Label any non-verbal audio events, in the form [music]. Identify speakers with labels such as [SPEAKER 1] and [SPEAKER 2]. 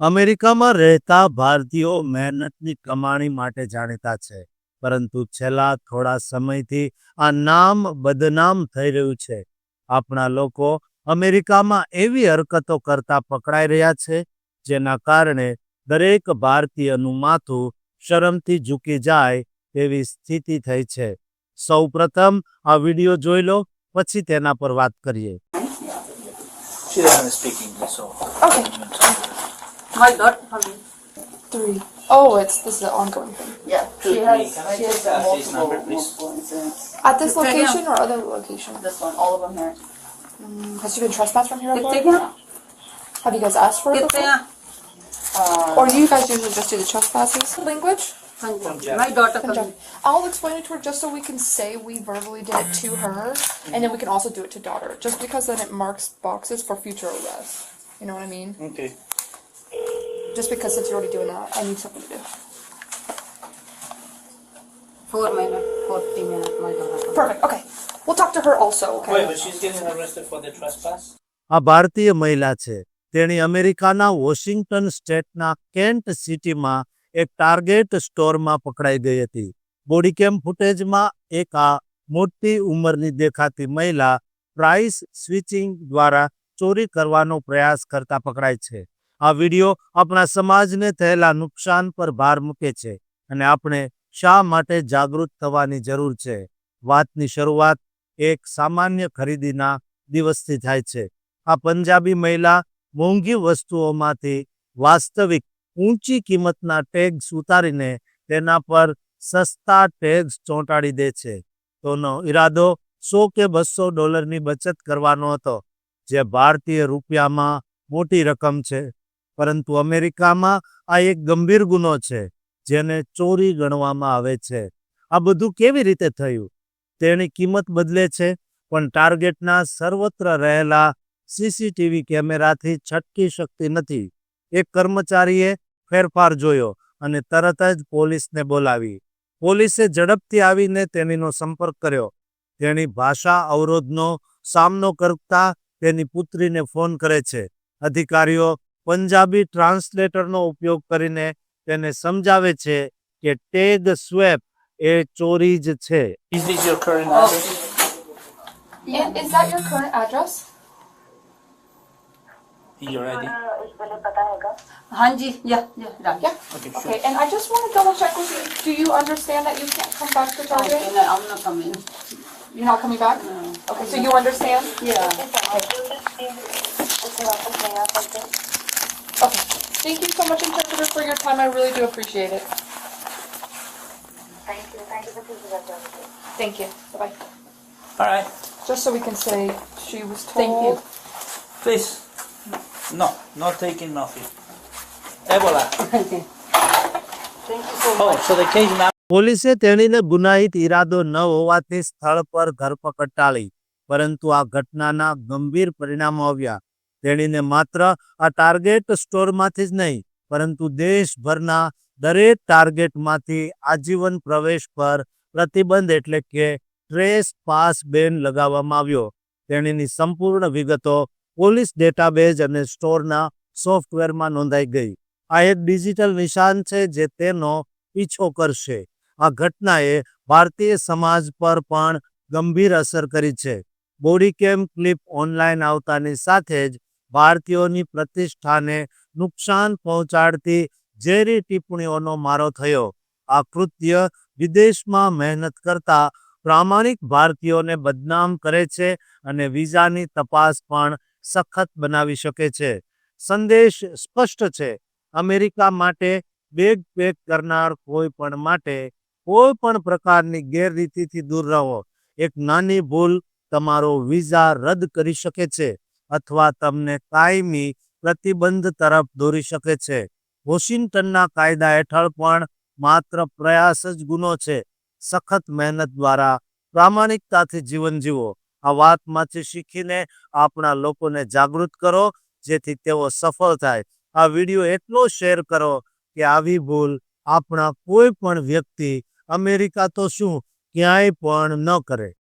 [SPEAKER 1] અમેરિકામાં રહેતા ભારતીયો મહેનતની કમાણી માટે જાણીતા છે પરંતુ છેલ્લા થોડા સમયથી આ નામ બદનામ થઈ રહ્યું છે આપણા લોકો અમેરિકામાં એવી હરકતો કરતા પકડાઈ રહ્યા છે જેના કારણે દરેક ભારતીયનું માથું શરમથી ઝૂકી જાય તેવી સ્થિતિ થઈ છે સૌ પ્રથમ આ વીડિયો જોઈ લો પછી તેના પર વાત કરીએ
[SPEAKER 2] She doesn't speak English, so.
[SPEAKER 3] Okay.
[SPEAKER 4] My god, honey.
[SPEAKER 3] Three. Oh, it's this is an ongoing thing.
[SPEAKER 4] Yeah. She
[SPEAKER 2] Can I
[SPEAKER 4] she has
[SPEAKER 2] uh,
[SPEAKER 4] multiple,
[SPEAKER 2] number, please?
[SPEAKER 4] multiple.
[SPEAKER 3] At this location or other location?
[SPEAKER 4] This one, all of them here.
[SPEAKER 3] Mm, has she been trespassed from here before? Have you guys asked for it before?
[SPEAKER 4] Uh,
[SPEAKER 3] Or do you guys usually just do the trespasses? Language?
[SPEAKER 4] My daughter.
[SPEAKER 3] I'll explain it to her just so we can say we verbally did it to her, and then we can also do it to daughter, just because then it marks boxes for future arrest. You know what I mean?
[SPEAKER 2] Okay.
[SPEAKER 3] Just because since you're already doing that, I need something to do.
[SPEAKER 4] Four minutes, forty minutes, my daughter.
[SPEAKER 3] Perfect. Okay. We'll talk to her also. Okay.
[SPEAKER 2] Wait, but she's getting arrested for the trespass?
[SPEAKER 1] આ ભારતીય મહિલા છે તેણી અમેરિકાના Washington સ્ટેટના cantt સિટીમાં એક target સ્ટોરમાં પકડાઈ ગઈ હતી બોડીકેમ ફૂટેજમાં એક આ મોટી ઉંમરની દેખાતી મહિલા પ્રાઇસ સ્વિચિંગ દ્વારા ચોરી કરવાનો પ્રયાસ કરતા પકડાય છે આ વીડિયો આપણા સમાજને થયેલા નુકસાન પર ભાર મૂકે છે અને આપણે શા માટે જાગૃત થવાની જરૂર છે? વાતની શરૂઆત એક સામાન્ય ખરીદીના દિવસથી થાય છે. આ પંજાબી મહિલા મોંઘી વસ્તુઓમાંથી વાસ્તવિક ઊંચી કિંમતના ટેગ્સ ઉતારીને તેના પર સસ્તા ટેગ્સ ચોંટાડી દે છે. તોનો ઈરાદો સો કે બસો ડોલરની બચત કરવાનો હતો, જે ભારતીય રૂપિયામાં મોટી રકમ છે. પરંતુ અમેરિકામાં આ એક ગંભીર ગુનો છે, જેને ચોરી ગણવામાં આવે છે. આ બધું કેવી રીતે થયું? તેની કિંમત બદલે છે, પણ ટાર્ગેટના સર્વત્ર રહેલા સીસીટીવી કેમેરાથી છટકી શકતી નથી. એક કર્મચારીએ ફેરફાર જોયો અને તરત જ પોલીસને બોલાવી. પોલીસે ઝડપથી આવીને તેણીનો સંપર્ક કર્યો. તેણી ભાષા અવરોધનો સામનો કરતા તેની પુત્રીને ફોન કરે છે. અધિકારીઓ પંજાબી ટ્રાન્સલેટરનો ઉપયોગ કરીને તેને સમજાવે છે કે ટેગ સ્વેપ એ ચોરી જ છે
[SPEAKER 2] Is this your current
[SPEAKER 4] Oh.
[SPEAKER 2] address?
[SPEAKER 3] And is that your current address?
[SPEAKER 2] Your ID?
[SPEAKER 4] हाँ जी, yeah, yeah.
[SPEAKER 3] Yeah.
[SPEAKER 2] Okay, sure.
[SPEAKER 3] Okay. And I just want to double check with you. Do you understand that you can't come back to Target?
[SPEAKER 4] No, I'm not coming.
[SPEAKER 3] You're not coming back?
[SPEAKER 4] No.
[SPEAKER 3] Okay. So you understand?
[SPEAKER 4] Yeah.
[SPEAKER 3] Okay. Thank you so much, interpreter, for your time. I really do appreciate it.
[SPEAKER 5] Thank you. Thank you for choosing us. Jessica.
[SPEAKER 3] Thank you. Bye bye.
[SPEAKER 2] All right,
[SPEAKER 3] Just so we can say she was told.
[SPEAKER 4] Thank you.
[SPEAKER 2] please. No, not taking nothing. Ebola.
[SPEAKER 4] Thank [laughs] you so
[SPEAKER 2] Oh,
[SPEAKER 4] much.
[SPEAKER 2] so the case now.
[SPEAKER 1] પોલીસે તેણીને ગુનાહિત ઈરાદો ન હોવાથી સ્થળ પર ધરપકડ ટાળી પરંતુ આ ઘટનાના ગંભીર પરિણામો આવ્યા તેણીને માત્ર આ ટાર્ગેટ સ્ટોરમાંથી જ નહીં, પરંતુ દેશભરના દરેક ટાર્ગેટમાંથી આજીવન પ્રવેશ પર પ્રતિબંધ એટલે કે ટ્રેસ પાસ બેન લગાવવામાં આવ્યો. તેણીની સંપૂર્ણ વિગતો પોલીસ ડેટાબેઝ અને સ્ટોરના સોફ્ટવેરમાં નોંધાઈ ગઈ. આ એક ડિજિટલ નિશાન છે જે તેનો પીછો કરશે. આ ઘટનાએ ભારતીય સમાજ પર પણ ગંભીર અસર કરી છે. બોડી કેમ ક્લિપ ઓનલાઈન આવતાની સાથે જ ભારતીયોની પ્રતિષ્ઠાને નુકસાન પહોંચાડતી ઝેરી ટિપ્પણીઓનો મારો થયો. આ કૃત્ય વિદેશમાં મહેનત કરતા પ્રામાણિક ભારતીયોને બદનામ કરે છે અને વિઝાની તપાસ પણ સખત બનાવી શકે છે. સંદેશ સ્પષ્ટ છે. અમેરિકા માટે બેગ પેક કરનાર કોઈ પણ માટે કોઈ પણ પ્રકારની ગેરરીતિથી દૂર રહો. એક નાની ભૂલ તમારો વિઝા રદ કરી શકે છે. અથવા તમને કાયમી પ્રતિબંધ તરફ દોરી શકે છે. વોશિંગ્ટનના કાયદા હેઠળ પણ માત્ર પ્રયાસ જ ગુનો છે. સખત મહેનત દ્વારા પ્રામાણિકતાથી જીવન જીવો. આ વાતમાંથી શીખીને આપણા લોકોને જાગૃત કરો, જેથી તેઓ સફળ થાય. આ વીડિયો એટલો શેર કરો કે આવી ભૂલ આપણા કોઈ પણ વ્યક્તિ, અમેરિકા તો શું, ક્યાંય પણ ન કરે.